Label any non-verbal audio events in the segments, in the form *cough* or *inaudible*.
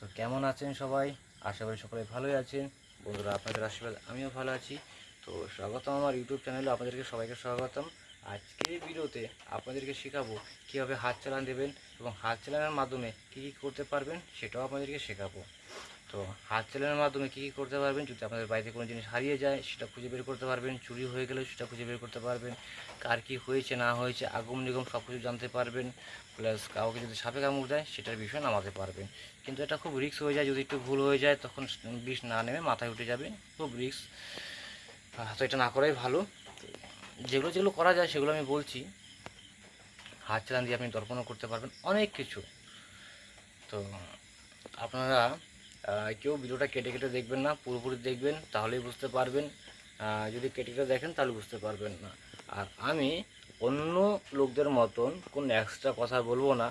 তো কেমন আছেন সবাই? আশা করি সকলে ভালোই আছেন। বন্ধুরা, আপনাদের আশীর্বাদ, আমিও ভালো আছি। তো স্বাগতম আমার ইউটিউব চ্যানেলে, আপনাদেরকে সবাইকে স্বাগতম। আজকের ভিডিওতে আপনাদেরকে শেখাবো কীভাবে হাত চালান দেবেন এবং হাত চালানোর মাধ্যমে কী কী করতে পারবেন সেটাও আপনাদেরকে শেখাবো। তো হাত চালানোর মাধ্যমে কী কী করতে পারবেন, যদি আপনাদের বাড়িতে কোনো জিনিস হারিয়ে যায়, সেটা খুঁজে বের করতে পারবেন, চুরি হয়ে গেলেও সেটা খুঁজে বের করতে পারবেন কার কী হয়েছে, না হয়েছে আগম নিগম সব কিছু জানতে পারবেন প্লাস কাউকে যদি সাপে কামড় দেয়, সেটার বিষয়ে নামাতে পারবেন। কিন্তু এটা খুব রিস্ক হয়ে যায়, যদি একটু ভুল হয়ে যায়, তখন বিষ না নেমে মাথায় উঠে যাবে, খুব রিস্ক তো এটা না করাই ভালো। যেগুলো যেগুলো করা যায়, সেগুলো আমি বলছি। হাত চালান দিয়ে আপনি দর্পণও করতে পারবেন, অনেক কিছু। তো আপনারা কেউ ভিডিওটা কেটে কেটে দেখবেন না, পুরোপুরি দেখবেন, তাহলেই বুঝতে পারবেন। যদি কেটে কেটে দেখেন, তাহলে বুঝতে পারবেন না। আর আমি অন্য লোকদের মতন কোনো এক্সট্রা কথা বলব না।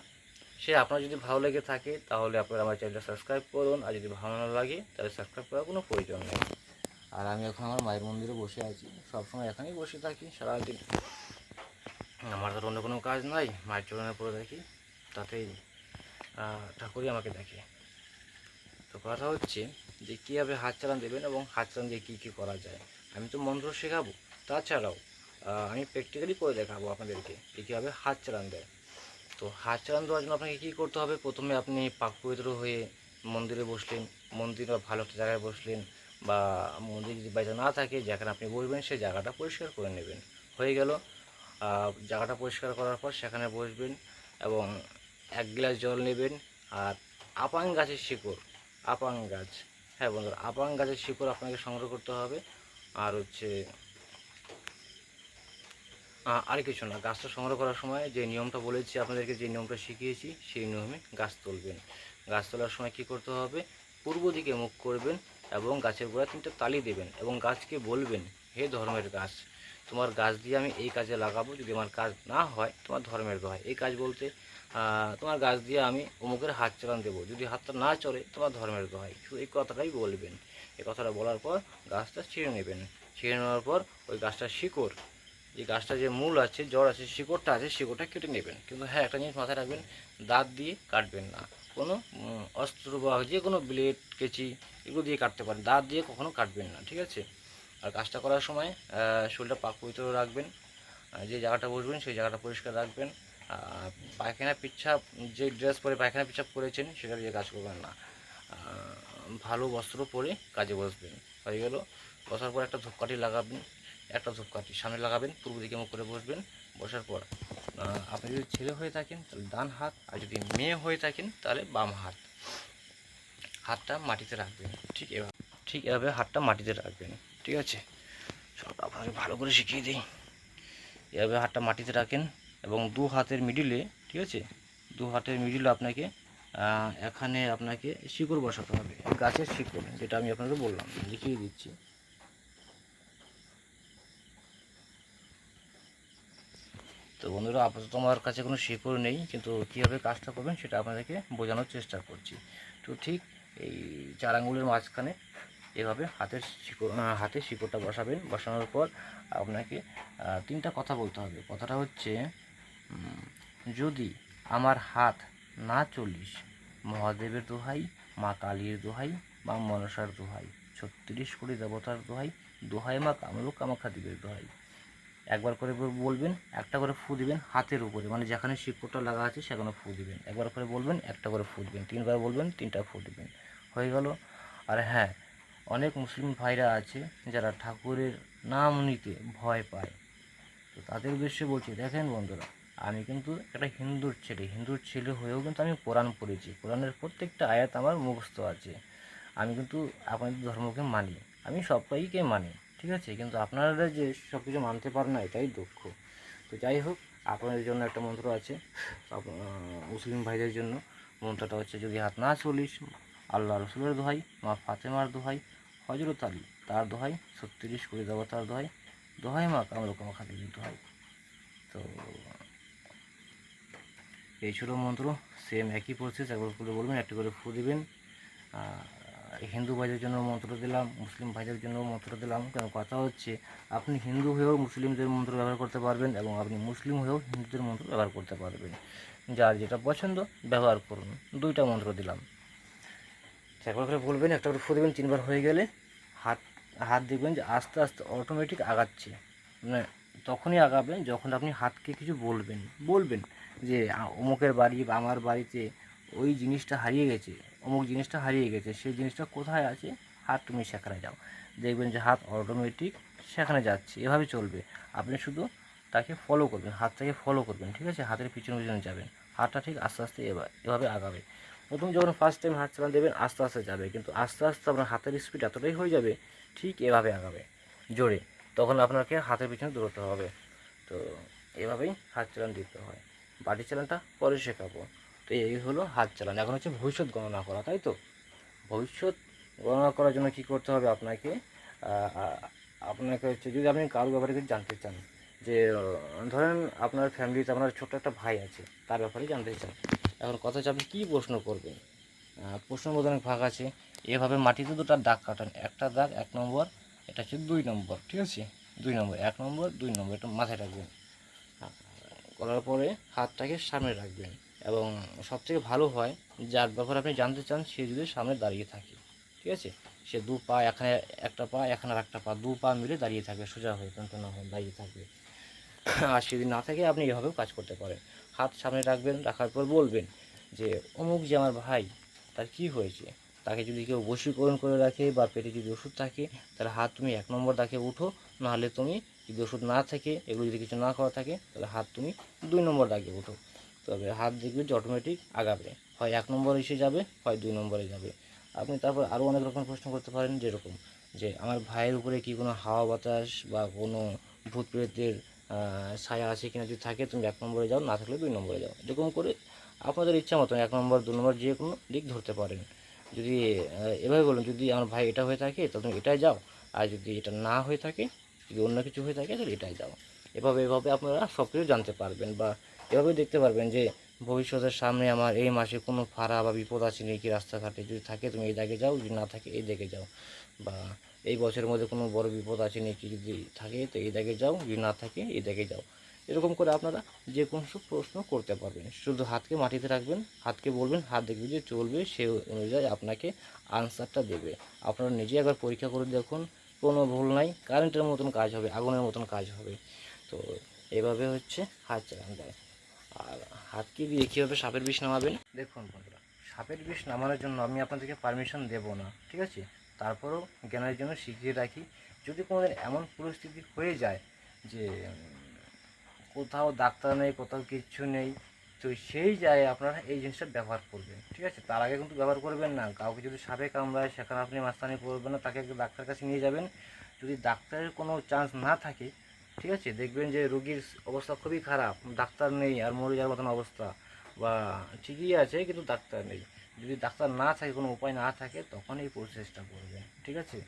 সে আপনার যদি ভালো লেগে থাকে, তাহলে আপনারা আমার চ্যানেলটা সাবস্ক্রাইব করুন। আর যদি ভালো না লাগে, তাহলে সাবস্ক্রাইব করার কোনো প্রয়োজন নেই। আর আমি এখন আমার মায়ের মন্দিরে বসে আছি। সবসময় এখানেই বসে থাকি, সারাদিন। আমার তো অন্য কোনো কাজ নাই, মায়ের চরণে পড়ে থাকি। তাতেই ঠাকুরই আমাকে দেখে। তো কথা হচ্ছে যে কীভাবে হাত চালান দেবেন এবং হাত চালান দিয়ে কী কী করা যায়। আমি তো মন্ত্র শেখাবো, তাছাড়াও আমি প্র্যাকটিক্যালি করে দেখাবো আপনাদেরকে যে কীভাবে হাত চালান দেয়। তো হাত চালান দেওয়ার জন্য আপনাকে কী করতে হবে? প্রথমে আপনি পাক পবিত্র হয়ে মন্দিরে বসলেন, মন্দির বা ভালো একটা জায়গায় বসলেন বা মন্দির যদি বাড়িতে না থাকে, যেখানে আপনি বসবেন, সেই জায়গাটা পরিষ্কার করে নেবেন। হয়ে গেল। জায়গাটা পরিষ্কার করার পর সেখানে বসবেন এবং এক গ্লাস জল নেবেন আর আপাং গাছের শিকড়, আপাং গাছ। হ্যাঁ বন্ধুরা, আপাং গাছের শিকড় আপনাকে সংগ্রহ করতে হবে। আর হচ্ছে আর কিছু না, গাছটা সংগ্রহ করার সময় যে নিয়মটা বলেছি, আপনাদেরকে যে নিয়মটা শিখিয়েছি, সেই নিয়মে গাছ তুলবেন। গাছ তোলার সময় কি করতে হবে? পূর্ব দিকে মুখ করবেন এবং গাছের গোড়া তিনটা তালি দেবেন এবং গাছকে বলবেন, হে ধর্মের গাছ, তোমার গাছ দিয়ে আমি এই কাজে লাগাবো, যদি আমার কাজ না হয়, তোমার ধর্মের দোহাই। এই কাজ বলতে তোমার গাছ দিয়ে আমি অমুকের হাত চালান দেবো, যদি হাতটা না চলে তোমার ধর্মের দোহাই। শুধু এই কথাটাই বলবেন। এই কথাটা বলার পর গাছটা ছিঁড়ে নেবেন। ছিঁড়ে নেওয়ার পর ওই গাছটার শিকড় যে গাছটা যে মূল আছে জড় আছে, শিকড়টা আছে, শিকড়টা কেটে নেবেন। কিন্তু হ্যাঁ একটা জিনিস মাথায় রাখবেন, দাঁত দিয়ে কাটবেন না। কোনো অস্ত্র বা যে কোনো ব্লেড কেচি, এগুলো দিয়ে কাটতে পারেন। দাঁত দিয়ে কখনো কাটবেন না, ঠিক আছে? আর কাজটা করার সময় শরীরটা পাক পবিত্র রাখবেন। যে জায়গাটা বসবেন, সেই জায়গাটা পরিষ্কার রাখবেন। পায়খানা পিচ্ছাপ যে ড্রেস পরে পায়খানা পিচ্ছাপ করেছেন সেটা দিয়ে কাজ করবেন না। ভালো বস্ত্র পরে কাজে বসবেন। হয়ে গেল। বসার পর একটা ধূপকাঠি লাগাবেন। একটা ধূপকাঠি সামনে লাগাবেন, পূর্ব দিকে মুখ করে বসবেন। বসার পর আপনি যদি ছেলে হয়ে থাকেন, তাহলে ডান হাত, আর যদি মেয়ে হয়ে থাকেন, তাহলে বাম হাত। হাতটা মাটিতে রাখবেন, ঠিক এভাবে ঠিক এভাবে হাতটা মাটিতে রাখবেন, ঠিক আছে? সব আপনাকে ভালো করে শিখিয়ে দিই। এভাবে হাতটা মাটিতে রাখেন এবং দু হাতের মিডিলে ঠিক আছে? দু হাতের মিডিলে আপনাকে এখানে আপনাকে শিকড় বসাতে হবে, গাছের শিকড়, যেটা আমি আপনাকে বললাম, লিখিয়ে দিচ্ছি। তো বন্ধুরা, আপাতত আমার কাছে কোনো শিকড় নেই, কিন্তু কীভাবে কাজটা করবেন সেটা আপনাদেরকে বোঝানোর চেষ্টা করছি। তো ঠিক এই চার আঙ্গুলের মাঝখানে এভাবে হাতের শিকড় হাতের শিকড়টা বসাবেন। বসানোর পর আপনাকে তিনটা কথা বলতে হবে। কথাটা হচ্ছে যদি আমার হাত না চলিস মহাদেবের দোহাই, মা কালীর দোহাই মা মনসার দোহাই, ছত্রিশ কোটি দেবতার দোহাই দোহাই মা কামরূপ কামাখ্যা দেবীর দোহাই। একবার করে বলবেন, একটা করে ফু দিবেন হাতের উপরে মানে যেখানে শিকড়টা লাগা আছে সেখানে ফু দিবেন। একবার করে বলবেন, একটা করে ফু দিবেন, তিনবার বলবেন, তিনটা ফু দিবেন। হয়ে গেল। আর হ্যাঁ অনেক মুসলিম ভাইরা আছে যারা ঠাকুরের নাম নিতে ভয় পায়। তো তাদের উদ্দেশ্যে বলছি, দেখেন বন্ধুরা, আমি কিন্তু একটা হিন্দুর ছেলে হিন্দুর ছেলে হয়েও কিন্তু আমি কোরআন পড়েছি। কোরআনের প্রত্যেকটা আয়াত আমার মুখস্থ আছে। আমি কিন্তু আপনাদের ধর্মকে মানি, আমি সবাইকে মানি। ঠিক আছে? কিন্তু আপনারা যে সব কিছু মানতে পারেন না, এটাই দুঃখ। তো যাই হোক, আপনাদের জন্য একটা মন্ত্র আছে। মুসলিম ভাইদের জন্য। মন্ত্রটা হচ্ছে, যদি হাত না চলিস, আল্লাহ রসুলের দোহাই, মা ফাতেমার দোহাই হজরত আলী তার দোহাই, ছত্রিশ কোটি দেবতার দোহাই দোহাই মা কামরুক খালির দোহাই। তো এই ছিল মন্ত্র। সেম একই প্রসেস একবার করে বলবেন, একটা করে ফু দিবেন। হিন্দু ভাইদের জন্য মন্ত্র দিলাম, মুসলিম ভাইদের জন্য মন্ত্র দিলাম। কেন কথা হচ্ছে, আপনি হিন্দু হয়েও মুসলিমদের মন্ত্র ব্যবহার করতে পারবেন এবং আপনি মুসলিম হয়েও হিন্দুদের মন্ত্র ব্যবহার করতে পারবেন। যার যেটা পছন্দ, ব্যবহার করুন। দুইটা মন্ত্র দিলাম। একবার করে বলবেন, একটা করে ফু দেবেন তিনবার হয়ে গেলে হাত হাত দেখবেন যে আস্তে আস্তে অটোমেটিক আগাচ্ছে। মানে তখনই আগাবেন যখন আপনি হাতকে কিছু বলবেন। বলবেন যে অমুকের বাড়ি বা আমার বাড়িতে ওই জিনিসটা হারিয়ে গেছে। অমুক জিনিসটা হারিয়ে গেছে, সেই জিনিসটা কোথায় আছে? হাত তুমি সেখানে যাও। দেখবেন যে হাত অটোমেটিক সেখানে যাচ্ছে, এভাবে চলবে। আপনি শুধু তাকে ফলো করবেন, হাতটাকে ফলো করবেন, ঠিক আছে? হাতের পিছনে পিছনে যাবেন। হাতটা ঠিক আস্তে আস্তে এভাবে আগাবে। প্রথম যখন ফার্স্ট টাইম হাত চালান দেবেন, আস্তে আস্তে যাবে। কিন্তু আস্তে আস্তে আপনার হাতের স্পিড এতটাই হয়ে যাবে, ঠিক এভাবে আগাবে, জোরে। তখন আপনাকে হাতের পিছনে দৌড়তে হবে। তো এভাবেই হাত চালান দিতে হয়। বাটি চালানটা পরে শেখাবো। তো এই হলো হাত চালান। এখন হচ্ছে ভবিষ্যৎ গণনা করা তাই তো? ভবিষ্যৎ গণনা করার জন্য কি করতে হবে আপনাকে? আপনাকে হচ্ছে যদি আপনি কারোর ব্যাপারে কিছু জানতে চান যে ধরেন আপনার ফ্যামিলিতে আপনার ছোট্ট একটা ভাই আছে তার ব্যাপারে জানতে চান এখন কথা হচ্ছে আপনি কী প্রশ্ন করবেন? আহ, প্রশ্নের মধ্যে অনেক ভাগ আছে। এভাবে মাটিতে দুটো দাগ কাটান একটা দাগ এক নম্বর এটা হচ্ছে দুই নম্বর ঠিক আছে? দুই নম্বর এক নম্বর দুই নম্বর এটা মাথায় রাখবেন। করার পরে হাতটাকে সামনে রাখবেন। এবং সবথেকে ভালো হয়, যার ব্যাপারে আপনি জানতে চান, সে যদি সামনে দাঁড়িয়ে থাকে, ঠিক আছে? সে দু পা এখানে একটা পা, এখানে আর একটা পা, দু পা মিলে দাঁড়িয়ে থাকবে, সোজা হয়ে না হয়ে দাঁড়িয়ে থাকবে। আর যদি না থাকে আপনি এভাবেও কাজ করতে পারেন। হাত সামনে রাখবেন, রাখার পর বলবেন যে, অমুক যে আমার ভাই, তার কি হয়েছে? তাকে যদি কেউ বশীকরণ করে রাখে বা পেটে যদি ওষুধ থাকে, তাহলে হাত তুমি এক নম্বর দাগে উঠো নাহলে তুমি যদি ওষুধ না থাকে, এগুলো যদি কিছু না করা থাকে, তাহলে হাত তুমি দুই নম্বর দাগে উঠো তবে হাত দেখবে যে অটোমেটিক আগাবে। হয় এক নম্বর এসে যাবে, হয় দুই নম্বরে যাবে। আপনি তারপর আরও অনেক রকম প্রশ্ন করতে পারেন যেরকম যে, আমার ভাইয়ের উপরে কি কোনো হাওয়া বাতাস বা কোনো ভূত প্রেতের ছায়া আছে কিনা যদি থাকে, তুমি এক নম্বরে যাও, না থাকলে দুই নম্বরে যাও। এরকম করে আপনাদের ইচ্ছা মতো এক নম্বর, দু নম্বর যে কোনো দিক ধরতে পারেন। যদি এভাবে বলুন, যদি আমার ভাই এটা হয়ে থাকে তাহলে তুমি এটাই যাও। আর যদি এটা না হয়ে থাকে, যদি অন্য কিছু হয়ে থাকে, তাহলে এটাই যাও। এভাবে এভাবে আপনারা সব কিছু জানতে পারবেন বা এভাবে দেখতে পারবেন যে ভবিষ্যতের সামনে আমার এই মাসে কোনো ফাড়া বা বিপদ আছে নাকি রাস্তাঘাটে যদি থাকে তুমি এই দিকে যাও, যদি না থাকে এই দিকে যাও। বা এই বছরের মধ্যে কোনো বড় বিপদ আছে নাকি যদি থাকে, তো এই দিকে যাও, যদি না থাকে এই দিকে যাও। এরকম করে আপনারা যে কোনো সব প্রশ্ন করতে পারবেন। শুধু হাতকে মাটিতে রাখবেন, হাতকে বলবেন, হাত দেখবে যে চলবে, সে অনুযায়ী আপনাকে আনসারটা দেবে। আপনারা নিজে একবার পরীক্ষা করে দেখুন, কোনো ভুল নাই, কারেন্টের মতন কাজ হবে, আগুনের মতন কাজ হবে। তো এভাবে হচ্ছে হাত চালানো যায়। আর হাতকে দিয়ে কীভাবে সাপের বিষ নামাবেন? দেখুন বন্ধুরা, সাপের বিষ নামানোর জন্য আমি আপনাদেরকে পারমিশন দেব না, ঠিক আছে? তারপরেও জ্ঞানের জন্য শিখিয়ে রাখি, যদি কোনোদিন এমন পরিস্থিতি হয়ে যায় যে, কোথাও ডাক্তার নেই, কোথাও কিচ্ছু নেই, তো সেই জায়গায় আপনারা এই জিনিসটা ব্যবহার করবেন, ঠিক আছে? তার আগে কিন্তু ব্যবহার করবেন না, কাউকে যদি সাপে কামড়ায়, সেখানে আপনি মাস্তানি করবেন না, তাকে ডাক্তার কাছে নিয়ে যাবেন। যদি ডাক্তারের কোনো চান্স না থাকে ঠিক আছে? দেখবেন যে রোগীর অবস্থা খুবই খারাপ। ডাক্তার নেই আর মরে যাওয়ার মতন অবস্থা। বা ঠিকই আছে কিন্তু ডাক্তার নেই। যদি ডাক্তার না থাকে, কোনো উপায় না থাকে, তখন এই প্রসেসটা করবেন। ঠিক আছে?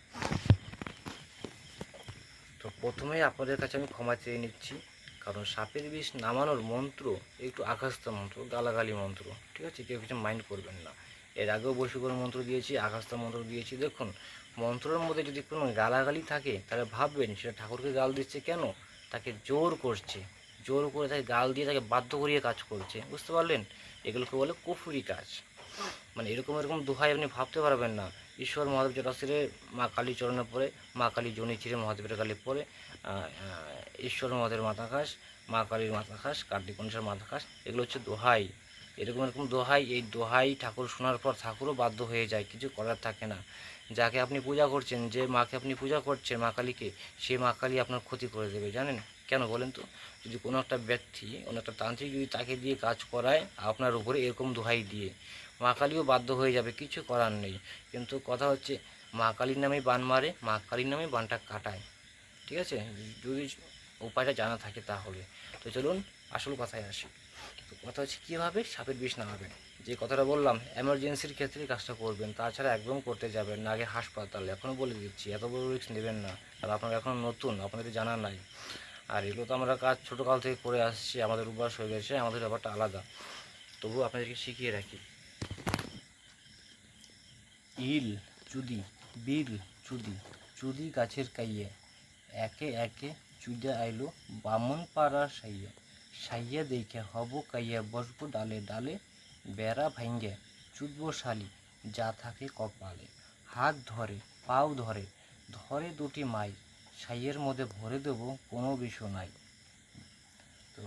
তো প্রথমেই আপনাদের কাছে আমি ক্ষমা চেয়ে নিচ্ছি। কারণ সাপের বিষ নামানোর মন্ত্র একটু আকাশতা মন্ত্র, গালাগালি মন্ত্র। ঠিক আছে? কেউ কিছু মাইন্ড করবেন না। এর আগেও বশীকরণ মন্ত্র দিয়েছি আকাশতা মন্ত্র দিয়েছি। দেখুন মন্ত্রের মধ্যে যদি কোনো গালাগালি থাকে, তাহলে ভাববেন সেটা ঠাকুরকে গাল দিচ্ছে কেন? তাকে জোর করছে। জোর করে তাকে গাল দিয়ে তাকে বাধ্য করিয়ে কাজ করছে। বুঝতে পারলেন? এগুলোকে বলে কুফুরি কাজ। মানে এরকম এরকম দোহাই আপনি ভাবতে পারবেন না। ঈশ্বর মহাদেব জটাশিরে মা কালী চরণে পড়ে, মা কালী জনি ছিঁড়ে মহাদেবের কালী পড়ে ঈশ্বর মহাদেবের মাথা খাস মা কালীর মাথা খাস কার্তিক গণেশের মাথা খাস এগুলো হচ্ছে দোহাই। এরকম এরকম দোহাই, এই দোহাই ঠাকুর শোনার পর ঠাকুরও বাধ্য হয়ে যায়, কিছু করার থাকে না। যাকে আপনি পূজা করছেন, যে মাকে আপনি পূজা করছেন, মা কালীকে, সে মা কালী আপনার ক্ষতি করে দেবে, জানেন? কেন বলেন তো? যদি কোনো একটা ব্যক্তি, কোনো একটা তান্ত্রিক যদি তাকে দিয়ে কাজ করায়, আপনার উপরে এরকম দোহাই দিয়ে, মা কালীও বাধ্য হয়ে যাবে, কিছু করার নেই। কিন্তু কথা হচ্ছে, মা কালীর নামে বান মারে, মা কালীর নামে বানটা কাটায়। ঠিক আছে? যদি উপায়টা জানা থাকে তাহলে। তো চলুন, আসল কথায় আসি। কথা হচ্ছে, কীভাবে সাপের বিষ নামাবেন? যে কথাটা বললাম এমার্জেন্সির ক্ষেত্রে কাজটা করবেন, তাছাড়া একদম করতে যাবেন না, আগে হাসপাতাল। এখনও বলে দিচ্ছি, এত বড় রিস্ক নেবেন না। আর আপনারা এখন নতুন, আপনাদের জানা নাই। আর এগুলো তো আমরা কাজ ছোটো কাল থেকে করে আসছি, আমাদের অভ্যাস হয়ে গেছে, আমাদের ব্যাপারটা আলাদা। তবু আপনাদেরকে শিখিয়ে রাখি। ইল চুদি, বিল চুদি চুদি গাছের কাইয়ে। একে একে চুদে আইলো বামন পাড়া সাইয়া। সাইয়া দেখে হব কাইয়া, বসবো ডালে ডালে বেড়া ভাঙ্গে চুদবো শালি যা থাকে কপালে। হাত ধরে, পাও ধরে ধরে দুটি মাই সাইয়ের মধ্যে ভরে দেবো কোনো বিষয় নাই। তো,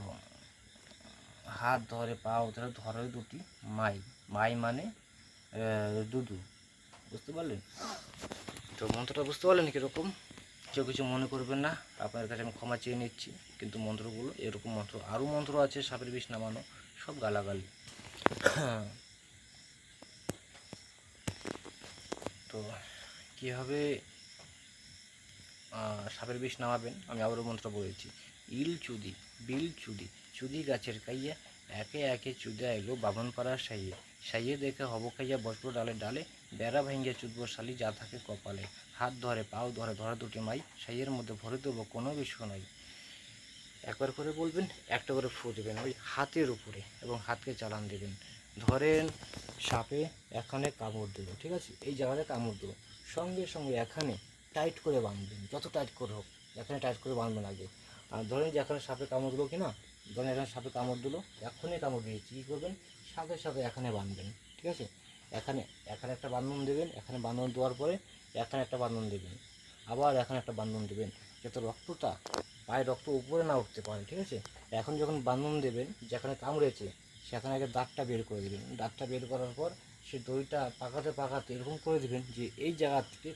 হাত ধরে, পাও ধরে ধরে দুটি মাই মাই মানে দুদু বুঝতে পারলেন তো মন্ত্রটা বুঝতে পারলেন কীরকম? কেউ কিছু মনে করবেন না, আপনার কাছে আমি ক্ষমা চেয়ে নিচ্ছি। কিন্তু মন্ত্রগুলো, এরকম মন্ত্র, আরও মন্ত্র আছে, সাপের বিষ নামানো, সব গালাগালি। *coughs* তো কীভাবে সাপের বিষ নামাবেন, আমি আবারও মন্ত্র বলেছি ইল চুদি, বিল চুদি চুদি গাছের কাইয়া একে একে চুদা এলো বামনপাড়ার সাইয়ে। সাইয়ে দেখে হব খাইয়া বসবো ডালে ডালে, বেড়া ভাঙ্গিয়া চুদবো শালি যা থাকে কপালে। হাত ধরে, পাও ধরে ধরে দুটি মাই, সাইয়ের মধ্যে ভরে দেবো কোনো বিষয় নাই। একবার করে বলবেন, একটা করে ফু দেবেন, ওই হাতের উপরে এবং হাতকে চালান দেবেন। ধরেন সাপে এখানে কামড় দেবো ঠিক আছে? এই জায়গাতে কামড় দেবো সঙ্গে সঙ্গে এখানে টাইট করে বাঁধবেন, যত টাইট করে হোক এখানে টাইট করে বাঁধবেন আগে। আর ধরেন যে এখানে সাপে কামড় দিলো কি না ধরেন এখানে সাপে কামড় দিলো এখনই কামড় দিয়েছি, কী করবেন? সাথে সাথে এখানে বাঁধবেন, ঠিক আছে? এখানে এখানে একটা বান্ধন দেবেন এখানে বান্ধন দেওয়ার পরে এখানে একটা বান্ধন দেবেন। আবার এখানে একটা বান্ধন দেবেন। যাতে রক্তটা পায়ের রক্ত উপরে না উঠতে পারে ঠিক আছে? এখন যখন বান্ধন দেবেন, যেখানে কামড়েছে সেখানে আগে দাঁতটা বের করে দেবেন। দাঁতটা বের করার পর সে দড়িটা পাকাতে পাকাতে এরকম করে দেবেন যে এই জায়গা থেকে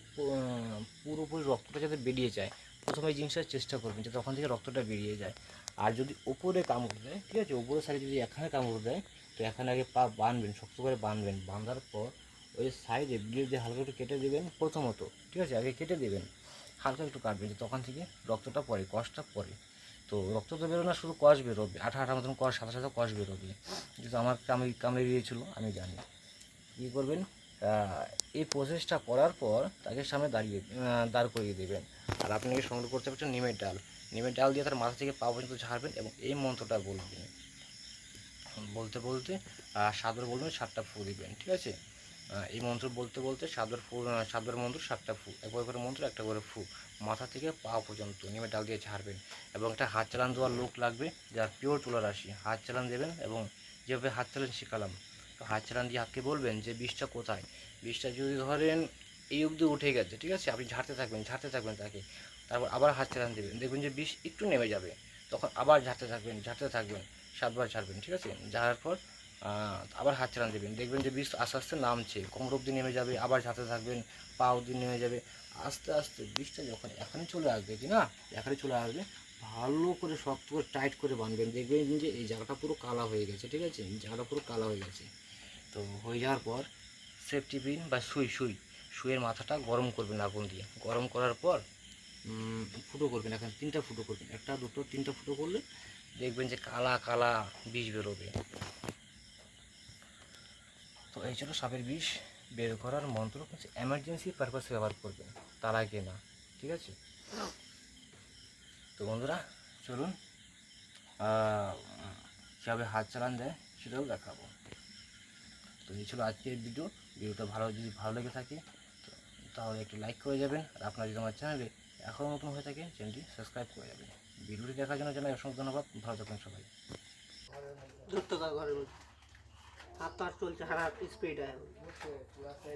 পুরোপুরি রক্তটা যাতে বেরিয়ে যায়। প্রথমে জিনিসটার চেষ্টা করবেন যাতে ওখান থেকে রক্তটা বেরিয়ে যায়। আর যদি উপরে কামড় দেয়, ঠিক আছে? উপরে সাইডে যদি এখানে কামড় দেয়, তো এখানে আগে পা বাঁধবেন, শক্ত করে বাঁধবেন। বাঁধার পর ওই সাইডে ব্লেড দিয়ে হালকা একটু কেটে দেবেন প্রথমত, ঠিক আছে? আগে কেটে দেবেন। হালকা একটু কাটবেন যে তখন থেকে রক্তটা পড়ে কষটা পড়ে তো রক্ত তো বেরো না, শুধু কষ বেরোবে। আঠা আঠা মতন কষ সাথে সাথে কষ বেরোবে। যেহেতু আমার কামড়ে কামড়ে দিয়েছিল, আমি জানি। কী করবেন? এই প্রসেসটা করার পর তাকে সামনে দাঁড়িয়ে দাঁড় করিয়ে দেবেন। আর আপনাকে সংগ্রহ করতে পারছেন? নিমের ডাল। নিমের ডাল দিয়ে তার মাথা থেকে পা পর্যন্ত ঝাড়বেন এবং এই মন্ত্রটা বলবেন। বলতে বলতে সাতবার বলবেন, সাতটা ফু দিবেন, ঠিক আছে? এই মন্ত্র বলতে বলতে সাতবার ফু আহ, সাতবার মন্ত্র সাতটা ফু একবার করে মন্ত্র একটা করে ফু মাথা থেকে পা পর্যন্ত নিমের ডাল দিয়ে ছাড়বেন এবং একটা হাত চালান দেওয়ার লোক লাগবে যার পিওর তুলা রাশি হাত চালান দেবেন এবং যেভাবে হাত চালান শেখালাম তো হাত চালান দিয়ে হাতকে বলবেন যে বিষটা কোথায়? বিষটা যদি ধরেন এই অবধি উঠে গেছে ঠিক আছে? আপনি ঝাড়তে থাকবেন ঝাড়তে থাকবেন তাকে। তারপর আবার হাত চালান দেবেন। দেখবেন যে বিষ একটু নেমে যাবে। তখন আবার ঝাড়তে থাকবেন ঝাড়তে থাকবেন সাতবার ছাড়বেন ঠিক আছে? ঝাড়ার পর আবার হাত চালান দেবেন। দেখবেন যে বিষ আস্তে আস্তে নামছে। কোমর অব্দি নেমে যাবে, আবার ঝাড়তে থাকবেন, পা অবধি নেমে যাবে। আস্তে আস্তে বিষটা যখন এখানে চলে আসবে, কি না? এখানে চলে আসবে, ভালো করে শক্ত করে, টাইট করে বাঁধবেন। দেখবেন যে এই জায়গাটা পুরো কালা হয়ে গেছে, ঠিক আছে? জায়গাটা পুরো কালা হয়ে গেছে। তো হয়ে যাওয়ার পর সেফটি পিন বা সুই সুই। সুইয়ের মাথাটা গরম করবেন আগুন দিয়ে। গরম করার পর ফুটো করবেন। এখানে তিনটা ফুটো করবেন। একটা, দুটো, তিনটা ফুটো করলে দেখবেন যে কালা কালা বিষ বেরোবে। তো এই ছিল সাপের বিষ বের করার মন্ত্র কিন্তু এমার্জেন্সি পারপাসে ব্যবহার করবেন তার আগে না, ঠিক আছে? তো বন্ধুরা, চলুন কীভাবে হাত চালান দেয় সেটাও দেখাবো। তো এই ছিল আজকের ভিডিও। ভিডিওটা ভালো, যদি ভালো লেগে থাকে তাহলে একটু লাইক করে যাবেন। আর আপনারা যদি আমার চ্যানেলে এখনও নতুন হয়ে থাকে চ্যানেলটি সাবস্ক্রাইব করে যাবেন। ভিডিওটি দেখার জন্য জানাই অসংখ্য ধন্যবাদ। ভালো থাকবেন সবাই ধরতে থাক ঘরের মধ্যে হাত তো আর চলছে হার হাত স্পিড আছে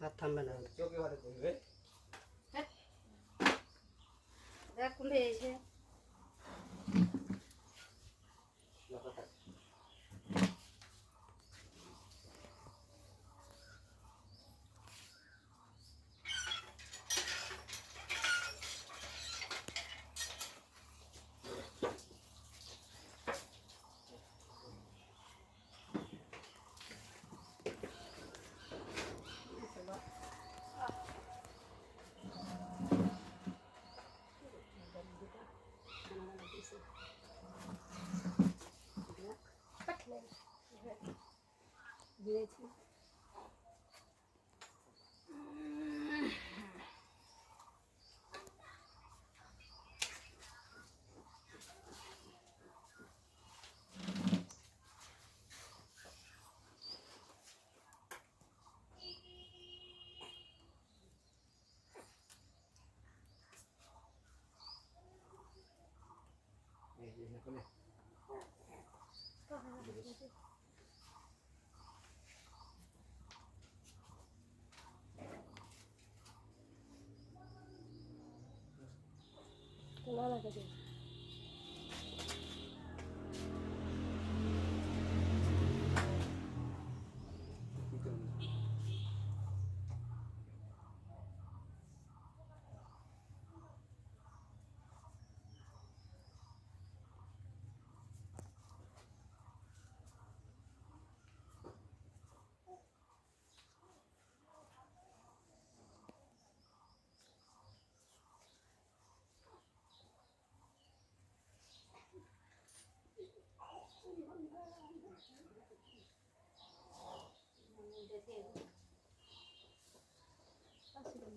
হাত থামবে না। দেখ дети. Ini, ini, ini. Okay. আসলে